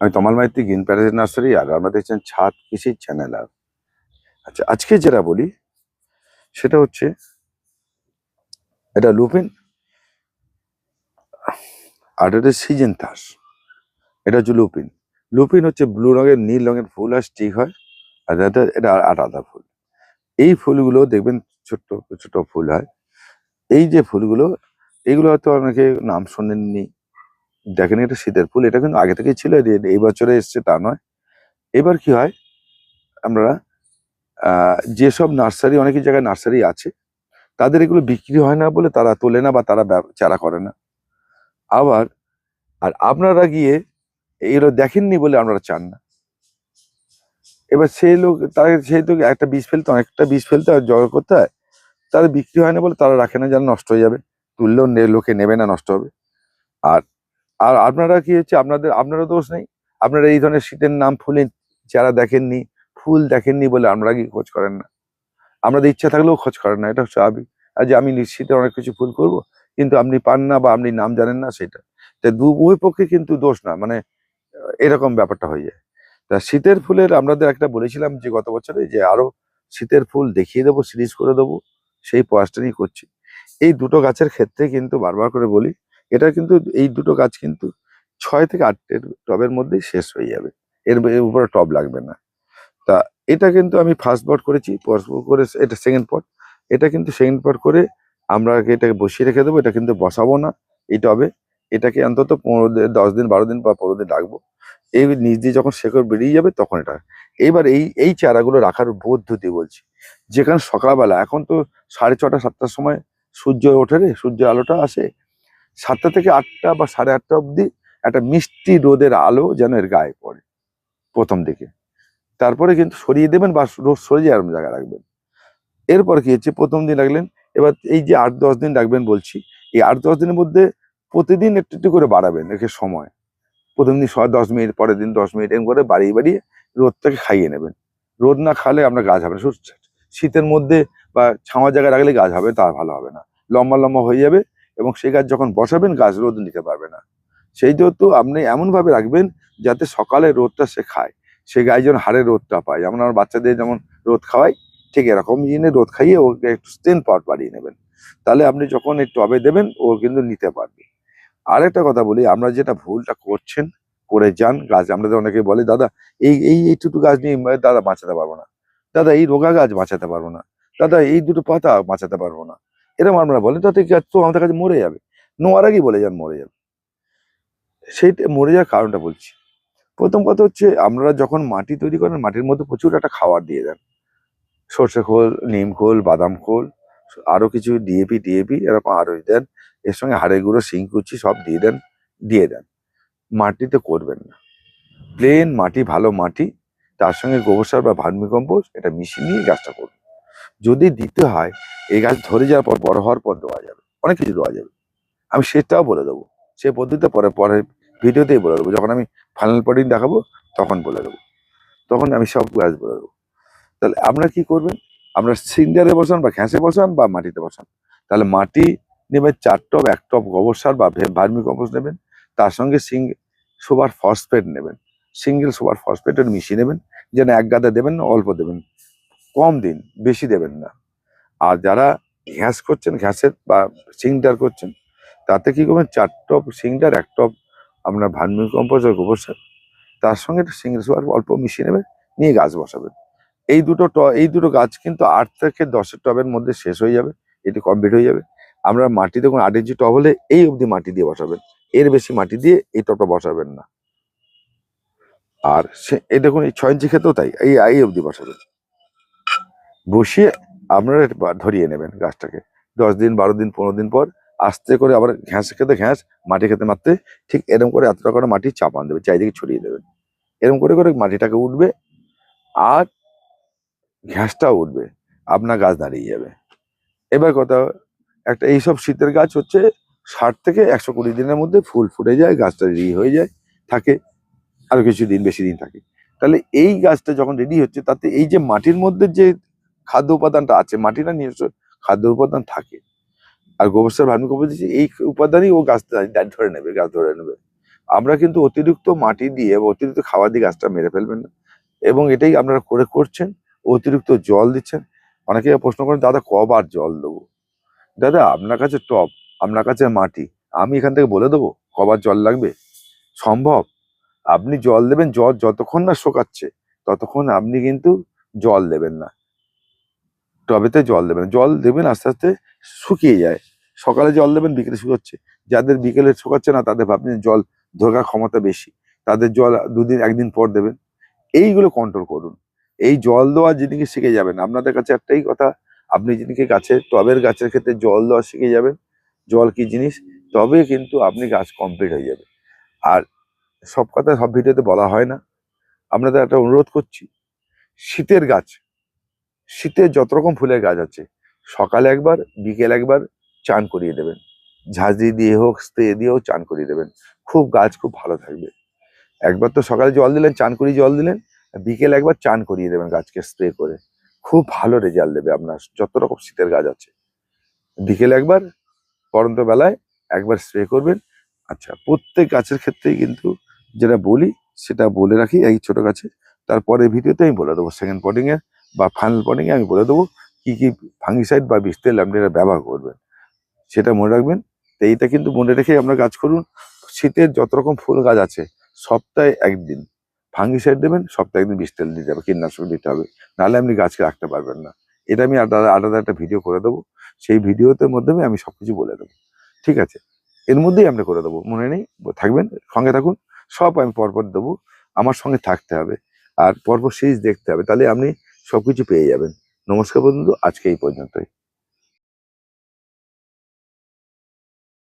আমি তমাল মাইতি, গ্রিন প্যারেজ নার্সারি, আর আমরা দেখছেন ছাদ কৃষির চ্যানেল আর। আচ্ছা আজকে যেটা বলি, সেটা হচ্ছে, এটা লুপিন, আর এটা সিজন তাস। এটা হচ্ছে লুপিন। লুপিন হচ্ছে ব্লু রঙের, নীল রঙের ফুল আর স্টিক হয়, আর এটা এটা আলাদা ফুল। এই ফুলগুলো দেখবেন ছোট্ট ছোট ফুল হয়। এই যে ফুলগুলো, এগুলো হয়তো অনেকে নাম শোনেননি দেখেন এটা শীতের ফুল, এটা কিন্তু আগে থেকেই ছিল, এই বছরে এসছে তা নয়। এবার কি হয়? আমরা যেসব নার্সারি, অনেক জায়গায় নার্সারি আছে, তাদের এগুলো বিক্রি হয় না বলে তারা তোলে না বা তারা চারা করে না। আবার, আর আপনারা গিয়ে এগুলো দেখেননি বলে আপনারা চান না। এবার সেই লোক, তারা সেই তো একটা বীজ ফেলতে, অনেকটা বীজ ফেলতে হয় জোগাড় করতে হয়, তারা বিক্রি হয় না বলে তারা রাখে না, যেন নষ্ট হয়ে যাবে। তুললেও লোকে নেবে না, নষ্ট হবে। আর আর আপনারা কি হচ্ছে, আপনাদের আপনারা দোষ নেই? আপনারা এই ধরনের শীতের নাম ফুলের যারা দেখেননি, ফুল দেখেননি বলে আপনারা কি খোঁজ করেন না? আপনাদের ইচ্ছা থাকলেও খোঁজ করেন না, এটা স্বাভাবিক। আর যে আমি শীতে অনেক কিছু ফুল করব, কিন্তু আপনি পান না বা আপনি নাম জানেন না সেটা। তা দু, উভয় পক্ষে কিন্তু দোষ না মানে এরকম ব্যাপারটা হয়ে যায়। তা শীতের ফুলের আপনাদের একটা বলেছিলাম যে গত বছরে যে আরও শীতের ফুল দেখিয়ে দেবো, সিরিজ করে দেবো, সেই প্রয়াসটা নিয়ে করছি। এই দুটো গাছের ক্ষেত্রে কিন্তু বারবার করে বলি এটা কিন্তু এই দুটো গাছ কিন্তু ছয় থেকে আটের টবের মধ্যেই শেষ হয়ে যাবে। এর উপরে টব লাগবে না। তা এটা কিন্তু আমি ফার্স্ট পট করেছি করে এটা সেকেন্ড পট এটা কিন্তু সেকেন্ড পট করে আমরা এটাকে বসিয়ে রেখে দেবো, এটা কিন্তু বসাবো না এই টবে। এটাকে অন্তত পনেরো দিন, দশ দিন, বারো দিন বা পনেরো দিন রাখব। এই নিচ দিয়ে যখন শেকড় বেরিয়ে যাবে তখন এটা। এইবার এই এই চারাগুলো রাখার পদ্ধতি বলছি। যেখানে সকালবেলা, এখন তো সাড়ে ছটা, সাতটার সময় সূর্য ওঠে রে, সূর্যের আলোটা আসে সাতটা থেকে আটটা বা সাড়ে আটটা অবধি একটা মিষ্টি রোদের আলো যেন এর গায়ে পড়ে, প্রথম দিকে। তারপরে কিন্তু সরিয়ে দেবেন বা রোদ সরিয়ে এরকম জায়গায় রাখবেন। এরপর কি হচ্ছে? প্রথম দিন রাখলেন, এবার এই যে আট দশ দিন রাখবেন বলছি, এই আট দশ দিনের মধ্যে প্রতিদিন একটু একটু করে বাড়াবেন, একে সময়। প্রথম দিন সবাই দশ মিনিট, পরের দিন দশ মিনিট, এরকম করে বাড়িয়ে বাড়িয়ে রোদটাকে খাইয়ে নেবেন। রোদ না খালে আপনার গাছ হবে না শীতের মধ্যে বা ছাওয়া জায়গায় রাখলে গাছ হবে, তা ভালো হবে না। লম্বা লম্বা হয়ে যাবে এবং সেই গাছ যখন বসাবেন, গাছ রোদ নিতে পারবে না। সেই যেহেতু আপনি এমন ভাবে রাখবেন যাতে সকালে রোদটা সে খায়। সে গাছ যেন হাড়ে রোদটা পায়। যেমন আমার বাচ্চাদের যেমন রোদ খাওয়াই, ঠিক এরকম জিনিস রোদ খাইয়ে ওকে একটু স্টেন পাওয়ার বাড়িয়ে নেবেন। তাহলে আপনি যখন এই টবে দেবেন, ও কিন্তু নিতে পারবে। আরেকটা কথা বলি, আমরা যেটা ভুলটা করছেন, করে যান, গাছ আমাদের অনেকে বলে, দাদা, এই এই এইটুকু গাছ নিয়ে দাদা বাঁচাতে পারব না। দাদা, এই রোগা গাছ বাঁচাতে পারব না। দাদা, এই দুটো পাতা বাঁচাতে পারব না। এরকম আমরা বলেন তাতে তো আমাদের কাছে মরে যাবে। নোয়ার আগেই বলে যান মরে যাবে। সেইটা, মরে যাওয়ার কারণটা বলছি। প্রথম কথা হচ্ছে আপনারা যখন মাটি তৈরি করেন, মাটির মধ্যে প্রচুর একটা খাবার দিয়ে দেন। সর্ষে খোল, নিম খোল, বাদাম খোল, আরও কিছু ডিএপি টিএপি এরকম আরও দেন। এর সঙ্গে হাড়ের গুঁড়ো শিংকুচি সব দিয়ে দেন দিয়ে দেন। মাটিতে করবেন না। প্লেন মাটি, ভালো মাটি, তার সঙ্গে গোবর সার বা ভার্মি কম্পোস্ট, এটা মিশিয়ে নিয়ে গাছটা করুন। যদি দিতে হয়, এই গাছ ধরে যাওয়ার পর বড় হওয়ার পর দেওয়া যাবে। অনেক কিছু দেওয়া যাবে। আমি সেটাও বলে দেবো। সে পদ্ধতিতে পরে পরে ভিডিওতেই বলে দেবো। যখন আমি ফাইনাল পটিং দেখাবো, তখন বলে দেবো। তখন আমি সব গাছ বলে দেবো। তাহলে আপনারা কি করবেন? আপনারা সিন্ডারে বসান বা ঘ্যাসে বসান বা মাটিতে বসান। তাহলে মাটি নেবেন চার টপ, এক টপ গোবর সার বা ভার্মি কম্পোস্ট নেবেন। তার সঙ্গে সিং সুপার ফসফেট নেবেন। সিঙ্গেল সুপার ফসফেট মিশিয়ে নেবেন। যেন এক গাদা দেবেন, অল্প দেবেন। কম দিন, বেশি দেবেন না। আর যারা ঘ্যাস করছেন, ঘ্যাসের বা সিংডার করছেন, তাতে কি করবেন? চার টপ সিংডার এক টপ আপনার ভার্মি কম্পোজার গোবর সার। তার সঙ্গে একটা সিঙ্গেল সুপার অল্প মিশিয়ে নেবেন, নিয়ে গাছ বসাবেন। এই দুটো ট, এই দুটো গাছ কিন্তু আট থেকে দশের টবের মধ্যে শেষ হয়ে যাবে, এটি কমপ্লিট হয়ে যাবে। আমরা মাটি দেখুন, আট ইঞ্চি টব হলে এই অবধি মাটি দিয়ে বসাবেন। এর বেশি মাটি দিয়ে এই টবটা বসাবেন না। আর সে, এই দেখুন, এই ছয় ইঞ্চি ক্ষেতেও তাই, এই এই অবধি বসাবেন। বসিয়ে আপনারা ধরিয়ে নেবেন গাছটাকে। দশ দিন, বারো দিন, পনেরো দিন পর আস্তে করে আবার ঘ্যাঁস খেতে ঘ্যাঁস, মাটি খেতে মারতে ঠিক এরকম করে এতটা করে মাটি চাপান দেবে, চারিদিকে ছড়িয়ে দেবেন এরকম করে করে মাটিটাকে উঠবে আর ঘ্যাঁসটাও উঠবে, আপনার গাছ দাঁড়িয়ে যাবে। এবার কথা একটা এইসব শীতের গাছ হচ্ছে ষাট থেকে একশো কুড়ি দিনের মধ্যে ফুল ফুটে যায়, গাছটা রেডি হয়ে যায়, থাকে, আরও কিছু দিন বেশি দিন থাকে। তাহলে এই গাছটা যখন রেডি হচ্ছে তাতে এই যে মাটির মধ্যে যে খাদ্য উপাদানটা আছে মাটির না নিজস্ব খাদ্য উপাদান থাকে। আর গোবর সার ভার্মি কম্পোস্ট দিচ্ছে এই উপাদানই ও গাছ ধরে নেবে, গাছ ধরে নেবে। আমরা কিন্তু অতিরিক্ত মাটি দিয়ে বা অতিরিক্ত খাবার দিয়ে গাছটা মেরে ফেলবেন না। এবং এটাই আপনারা করে করছেন, অতিরিক্ত জল দিচ্ছেন। অনেকে প্রশ্ন করেন, দাদা, কবার জল দেবো? দাদা, আপনার কাছে টব, আপনার কাছে মাটি, আমি এখান থেকে বলে দেবো কবার জল লাগবে? সম্ভব। আপনি জল দেবেন, জল যতক্ষণ না শোকাচ্ছে, ততক্ষণ আপনি কিন্তু জল দেবেন না। টবেতে জল দেবেন। জল দেবেন আস্তে আস্তে শুকিয়ে যায়। সকালে জল দেবেন, বিকেলে শুকাচ্ছে। যাদের বিকেলে শুকাচ্ছে না, তাদের ভাবছেন জল ধোকার ক্ষমতা বেশি। তাদের জল দুদিন, একদিন পর দেবেন। এইগুলো কন্ট্রোল করুন। এই জল দেওয়া জিনিসকে শিখে যাবেন। আপনাদের কাছে একটাই কথা, আপনি জিনিসকে গাছে, টবের গাছের ক্ষেত্রে জল দেওয়া শিখে যাবেন। জল কি জিনিস? তবে কিন্তু আপনি গাছ কমপ্লিট হয়ে যাবে আর সব কথা সব ভিডিওতে বলা হয় না। আপনাদের একটা অনুরোধ করছি, শীতের গাছ শীতের যত রকম ফুলের গাছ আছে, সকালে একবার, বিকেল একবার চান করিয়ে দেবেন। ঝাঁঝরি দিয়ে হোক, স্প্রে দিয়েও চান করিয়ে দেবেন। খুব গাছ খুব ভালো থাকবে। একবার তো সকালে জল দিলেন, চান করিয়ে জল দিলেন বিকেল একবার চান করিয়ে দেবেন গাছকে স্প্রে করে। খুব ভালো রেজাল্ট দেবে আপনার, যত রকম শীতের গাছ আছে। বিকেল একবার, পরন্ত বেলায় একবার স্প্রে করবেন। আচ্ছা প্রত্যেক গাছের ক্ষেত্রেই কিন্তু যেটা বলি, সেটা বলে রাখি এই ছোট গাছে। তারপরে ভিডিওতে আমি বলে দেবো। সেকেন্ড পটিং এ বা ফাইনাল এ আমি বলে দেবো কি কি ফাঙ্গিসাইড বা বিষ আপনি এটা ব্যবহার করবেন। সেটা মনে রাখবেন। তো এইটা কিন্তু মনে রেখে আপনার কাজ করুন। শীতের যত রকম ফুল গাছ আছে, সপ্তাহে একদিন ফাঙ্গিসাইড দেবেন, সপ্তাহে একদিন বিষ দিতে হবে, কীটনাশক দিতে হবে। নাহলে আপনি গাছকে রাখতে পারবেন না। এটা আমি আলাদা আলাদা একটা ভিডিও করে দেবো। সেই ভিডিওতে মাধ্যমে আমি সব কিছু বলে দেবো। ঠিক আছে? এর মধ্যেই আমরা করে দেবো। মনে নেই? থাকবেন? সঙ্গে থাকুন। সব আমি পরপর দেবো। আমার সঙ্গে থাকতে হবে। আর পরপর সিরিজ দেখতে হবে। তাহলে আপনি সবকিছু পেয়ে যাবেন। নমস্কার বন্ধু আজকে এই পর্যন্তই।